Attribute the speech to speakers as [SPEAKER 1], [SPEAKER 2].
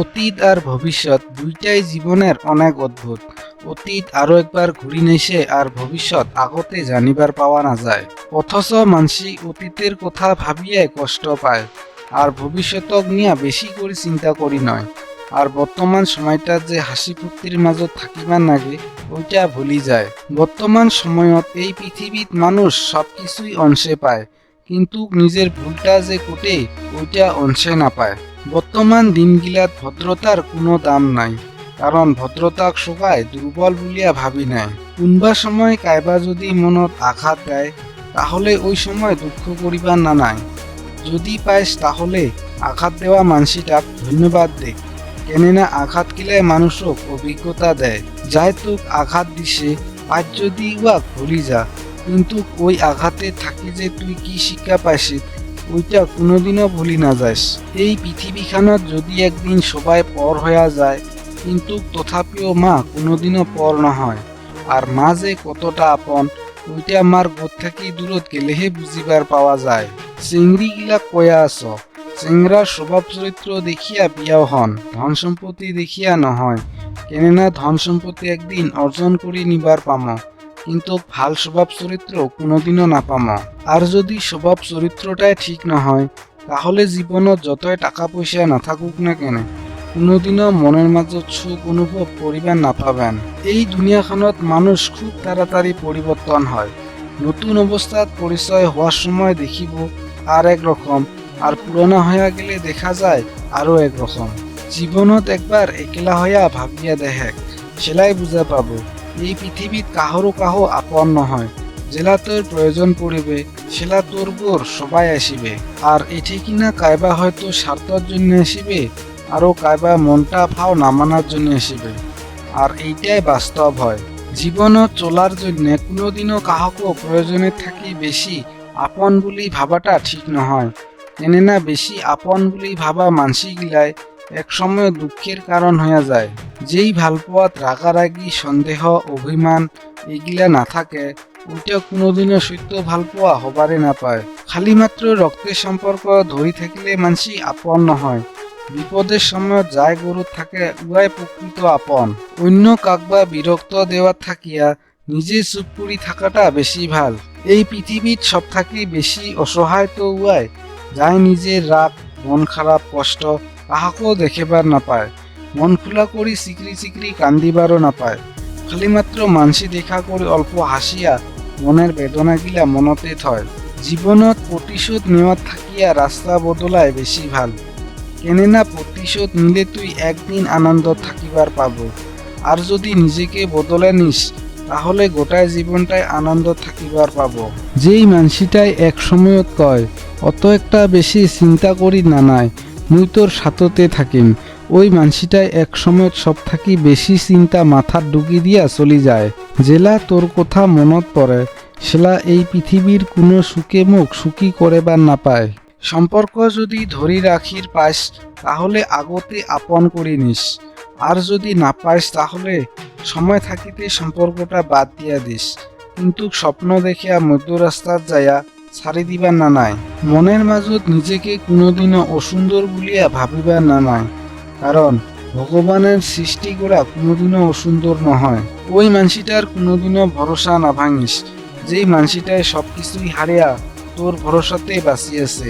[SPEAKER 1] অতীত আর ভবিষ্যৎ দুইটাই জীবনের অনেক অদ্ভুত। অতীত আরও একবার ঘুরি নেছে আর ভবিষ্যৎ আগতে জানিবার পাওয়া না যায় অথচ মানসি অতীতের কথা ভাবিয়ে কষ্ট পায় আর ভবিষ্যতক নিয়ে বেশি করে চিন্তা করি নয়। আর বর্তমান সময়টা যে হাসি ফুর্তির মাজত থাকিবার নাগে ওইটা ভুলি যায়। বর্তমান সময়ত এই পৃথিবীত মানুষ সব কিছুই অংশে পায়, কিন্তু নিজের ভুলটা যে কোটে ওইটা অংশে নাপায়। বর্তমান দিনগিলাত ভদ্রতার কোনো দাম নাই কারণ ভদ্রতাক সবাই দুর্বল বলিয়া ভাবি নাই। কোনবা সময় কাইবা যদি মনত আঘাত দেয় তাহলে ওই সময় দুঃখ করিবার না নাই যদি পাইস তাহলে আঘাত দেওয়া মানসিটাক ধন্যবাদ দে। কেননা আঘাত কিলে মানুষক অভিজ্ঞতা দেয় যাই তোক আঘাত দিছে আজ যদি উয়াক ভুলি যা। কিন্তু ওই আঘাতে থাকি যে তুই কি শিক্ষা পাইছিস ওইটা কোনোদিনও ভুলি না যাস। এই পৃথিবীখানত যদি একদিন সবাই পর হইয়া যায়, কিন্তু তথাপিও মা কোনোদিনও পর নহয় আর মা যে কতটা আপন, ওইটা মার গোদ থাকি দূরত গেলেহে বুঝিবার পাওয়া যায়। চিংড়ি গিলা কয়া আছ চেংরার স্বভাব চরিত্র দেখিয়া বিয়াও হন ধন সম্পত্তি দেখিয়া নহয় কেননা ধন সম্পত্তি একদিন অর্জন কৰি নিবার পাম। কিন্তু ভালো স্বভাব চরিত্র কোনোদিনও নাপাম। আর যদি স্বভাব চরিত্রটাই ঠিক নহয়, তাহলে জীবনত যতই টাকা পয়সা নাথাকুক না কেনে, কোনোদিনও মনের মাজত সুখ অনুভব করিবার নাপাবেন। এই দুনিয়াখনত মানুষ খুব তাড়াতাড়ি পরিবর্তন হয়। নতুন অবস্থাত পরিচয় হওয়ার সময় দেখিব আর এক রকম আর পুরনো হইয়া গেলে দেখা যায় আরও এক রকম জীবনত একবার একলা হইয়া ভাবিয়া দেখেক সেলাই বুঝা পাব। এই পৃথিবীত কাহরো কাহ আপন নহয়। জেলা তোর প্রয়োজন পড়িবে সেলা তোর বোর সবাই আসিবে। আর এটি কিনা কায়বা হয়তো স্বার্থর জন্য আসিবে আরও কাইবা মনটা ফাও নামানোর জন্য আসিবে। আর এইটাই বাস্তব হয়। জীবনত চলার জন্য কোনোদিনও কাহকো প্রয়োজনে থাকি বেশি আপন বুলি ভাবাটা ঠিক নহয়। কেননা বেশি আপন বুলি ভাবা মানসিগিলাই একসময় দুঃখের কারণ হইয়া যায়। যেই ভালপোয়াত রাগারাগি সন্দেহ, অভিমান এগুলা না থাকে ওইটা কোনোদিনও সত্য ভালপোয়া হবারে নাপায়। খালি মাত্র রক্তের সম্পর্ক ধরি থাকিলে মানসি আপন নহয়। বিপদের সময় যাই গরু থাকে উহাই প্রকৃত আপন। অন্য কাকবা বিরক্ত দেওয়ার থাকিয়া, নিজে চুপ করে থাকাটা বেশি ভালো। এই পৃথিবীত সব থাকি বেশি অসহায় তো উয়াই যাই নিজের রাগ মন খারাপ কষ্ট কাহাকেও দেখিবার নাপায়। মন খোলা কৰি চিকৰি চিকৰি কান্দিবারও নাপায়। খালি মাত্র মানসি দেখা কৰি অল্প হাসিয়া মনের বেদনাগিলা মনতে থয়। জীবনত প্রতিশোধ নেওয়ার থাকিয়া রাস্তা বদলায় বেশি ভালো। কেননা প্রতিশোধ নিলে তুই একদিন আনন্দ থাকিবার পাব। আর যদি নিজেকে বদলে নিস, তাহলে গোটায় জীবনটাই আনন্দ থাকিবার পাব। যেই মানসিটাই এক সময়ত কয়, অত একটা বেশি চিন্তা করি না নাই মুই তোর সাথতে থাকিম। ওই মানসিটাই এক সময়ত সব থাকি বেশি চিন্তা মাথাত ঢুকি দিয়া চলি যায়। জেলা তোর কথা মনত পড়ে, সেলা এই পৃথিবীর কোনো সুখে মুখ সুখী করেবার নাপায় সম্পর্ক যদি ধরি রাখির পাইস, তাহলে আগতে আপন করে নিস। আর যদি না পাইস, তাহলে সময় থাকিতে সম্পর্কটা বাদ দিয়া দিস। কিন্তু স্বপ্ন দেখিয়া মধ্য রাস্তাত যাইয়া ছাড়ি দিবার না নাই। মনের মাজত নিজেকে কোনোদিনও অসুন্দর বলিয়া ভাবিবার না নাই। কারণ ভগবানের সৃষ্টি করা কোনোদিনও অসুন্দর নহয়। ওই মানসিটার কোনোদিনও ভরসা না ভাঙিস যেই মানসিটায় সব কিছুই হারিয়া তোর ভরসাতে বাঁচিয়েছে।